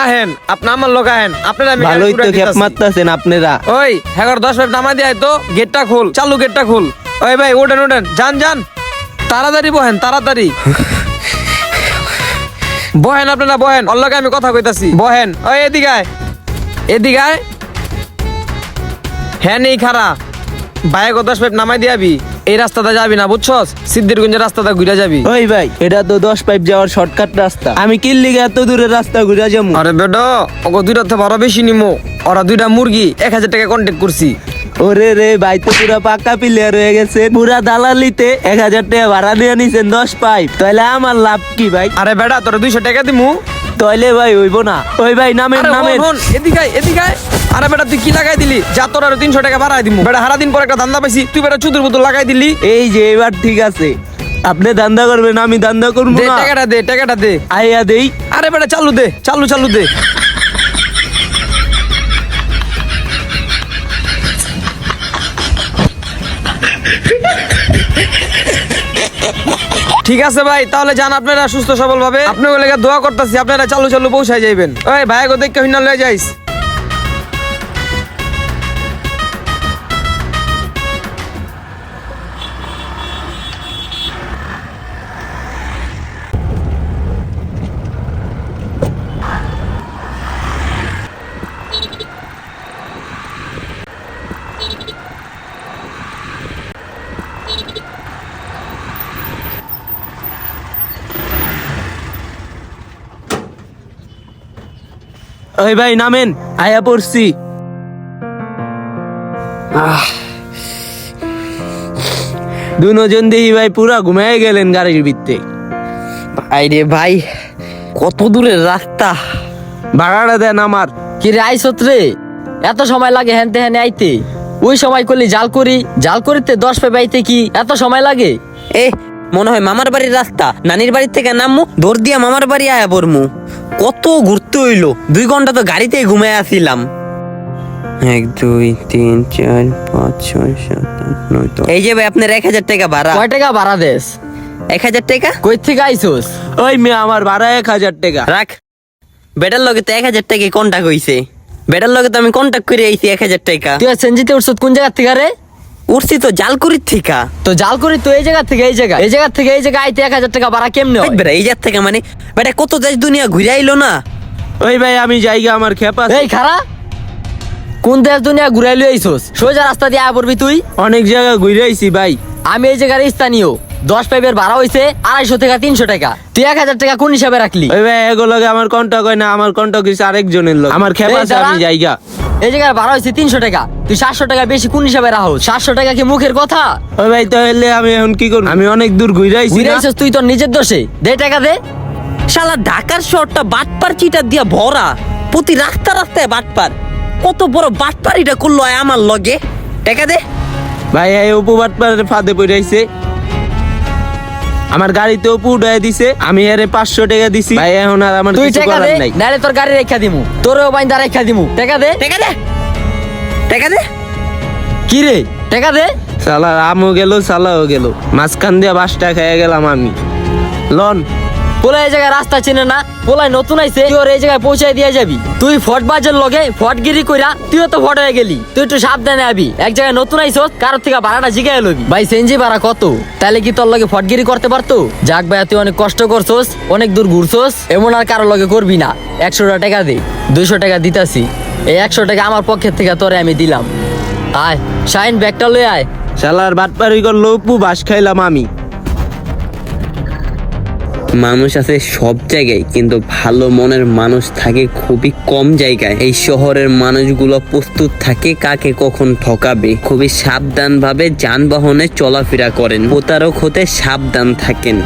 আহেন আপনি আমার লোক আহেন। আপনারা আমি ভালোই তো খেপ মারতেছেন আপনারা। ওই হ্যাঁ দশ মিনিট নামা দিয়ে তো গেটটা খুল চালু গেটটা খুল। ওই ভাই ওঠেন ওঠেন যান যান। তাড়াতাড়ি বহেন তাড়াতাড়ি। বহেন আপনারা বহেন। লগে আমি কথা কইতাছি। বহেন ওই এদিকে আয়। এদিকে আয়। হ্যাঁ নেই খারা বাইক দশ মিনিট নামাই দিয়াবি এই রাস্তাটা যাবি না বুঝছস? সিদ্ধিরগঞ্জের রাস্তাটা ঘুরে যাবি। ওই ভাই এটা তো দশ পাইপ যাওয়ার শর্টকাট রাস্তা। আমি কিল্লিগে এত দূরের রাস্তা ঘুরে যাব। আরে বেডো ওকে দুইটা থেকে বড় বেশি নিমো। ওরা দুইটা মুরগি এক হাজার টাকা কন্ট্যাক্ট করছি। ওরে রে ভাই তো পুরা পাকা প্লেয়ার হয়ে গেছে। পুরা দালালিতে এক হাজার টাকা ভাড়া দিয়ে নিছেন দশ পাইপ। তাহলে আমার লাভ কি ভাই? আরে বেটা তোরা দুইশো টাকা দিমু। তাহলে ভাই হইব না। ওই ভাই নামেন নামেন। এদিকে এদিকে। আরে বেটা তুই কি লাগাই দিলি? যা তোর আরও তিনশো টাকা বাড়াই দিমু। বেটা হারা দিন পর একটা ধান্দা পাইছি তুই বেটা চুতুর বুতুর লাগাই দিলি। এই যে এবার ঠিক আছে। আপনি দান্দা করবেন আমি দান্দা করব দে না। টাকাটা দে টাকাটা দে। আইয়া দেই। আরে বেটা চালু দে চালু চালু দে। ঠিক আছে ভাই তাহলে যান আপনারা সুস্থ সবল ভাবে আপনি ওই লেগে দোয়া করতেছি আপনারা চালু চালু পৌঁছায় যাইবেন। ওই ভাই গো দেখে হিনা লয়ে যাইস। ওই ভাই নামেন। আয়া পড়ছি। দুজন দেখি ভাই পুরা ঘুমাই গেলেন গাড়ির ভিত্তে ভাই রে ভাই কত দূরের রাস্তা। ভাড়াটা দেন আমার। কি রে আইসত রে? এত সময় লাগে হেনতে হেনে আইতে। ওই সময় করলি জাল করি জাল করিতে দশ পে বাইতে কি? এত সময় লাগে। এ মনে হয় মামার বাড়ির রাস্তা। নানির বাড়ির থেকে নামমু দৌড় দিয়া মামার বাড়ি আয়া পড়মু। কত ঘুরতে হইল। দুই ঘণ্টা তো গাড়িতে ঘুমায় আসিলাম। এক দুই তিন চার পাঁচ ছয় সাত আট নয় দশ। এই যে ভাই আপনার এক হাজার টাকা ভাড়া। কয় টাকা ভাড়া দেস? এক হাজার টাকা? কই থেকে আইসোস? ওই মেয়ে আমার ভাড়া এক হাজার টাকা। রাখ। বেটার লগে তো এক হাজার টাকা কন্টাক্ট হইছে। বেটার লগে তো আমি কন্টাক্ট করে আইছি এক হাজার টাকা। তুই সেনজিতে উঠছত কোন জায়গা থেকে রে? উঠছি তো জালকুড়ির থেকে। তো জাল করি তো এই জায়গা থেকে এই জায়গা এই জায়গা থেকে এই জায়গা আইতে এক হাজার টাকা ভাড়া কেমনে হয়? এই যার থেকে মানে বেটা কত দেশ দুনিয়া ঘুরে আইলো না? ওই ভাই আমি জায়গা আমার খেপা এই খারা কোন দেশ দুনিয়া আইসোস? সোজা রাস্তা দিয়ে আয় পড়বি তুই? অনেক জায়গা ঘুরে আইছি ভাই। আমি এই জায়গার স্থানীয় দশ পাইপের ভাড়া হইছে আড়াইশো থেকে তিনশো টাকা। তুই এক হাজার টাকা কোন হিসাবে রাখলি? ওই ভাই এগুলোকে আমার কন্টাক্ট হয় না আমার কন্টাক্ট হইছে আরেকজনের লোক আমার খেপা আছে আমি জায়গা। এই জায়গার ভাড়া হয়েছে তিনশো টাকা। তুই সাতশো টাকা বেশি কোন হিসাবে রাখো সাতশো টাকা কি মুখের কথা? ওই ভাই তাহলে আমি এখন কি করব? আমি অনেক দূর ঘুরে আইছি ঘুরে না। আইসোস তুই তোর নিজের দোষে। দে টাকা দে। শালা ঢাকার শহরটা বাটপার চিটার দিয়া ভরা। প্রতি রাস্তা রাস্তায় বাটপার। কত বড় বাটপারিটা করল আয় আমার লগে? টাকা দে। ভাই এই উপবাদ ফাঁদে পড়ে আইছে। আমার গাড়িতেও পুডায় দিছে আমি আরে পাঁচশো টাকা দিছি। ভাই এখন আর আমার তুই কিছু টাকা করার দে নাই। নাহলে তোর গাড়ি রেখা দিমু। তোরও বাইন্দা রেখা দিমু। টাকা দে। টাকা দে। টাকা দে। কি রে? টাকা দে। সালা আমও গেল সালাও গেল। মাঝখান দিয়ে বাসটা খেয়ে গেলাম আমি। লন। পোলা এই জায়গায় রাস্তা চেনে না পোলাই নতুন আইছে, তুই ওর এই জায়গায় পৌঁছাই দিয়ে যাবি। তুই ফট বাজের লগে ফটগিরি কইরা তুইও তো ফট হয়ে গেলি। তুই একটু সাবধানে আবি। এক জায়গায় নতুন আইছস কারোর থেকে ভাড়াটা জিগাই লবি। ভাই, সেনজি ভাড়া কত? তাহলে কি তোর লগে ফটগিরি করতে পারতো? যাক ভাই তুই অনেক কষ্ট করছস, অনেক দূর ঘুরছস, এমন আর কারোর লগে করবি না। একশো টাকা দে, দুইশো টাকা দিতাছি। এই একশো টাকা আমার পক্ষের থেকে তোরে আমি দিলাম। আয়, শাইন ব্যাগটা লয়ে আয়। শালার বাটপারি করল অপু বাস খাইলাম আমি। মানুষ আছে সব জায়গায়, কিন্তু ভালো মনের মানুষ থাকে খুবই কম জায়গায়। এই শহরের মানুষগুলো প্রস্তুত থাকে কাকে কখন ঠকাবে। খুবই সাবধানভাবে যানবাহনে চলাফেরা করেন। প্রতারক হতে সাবধান থাকেন।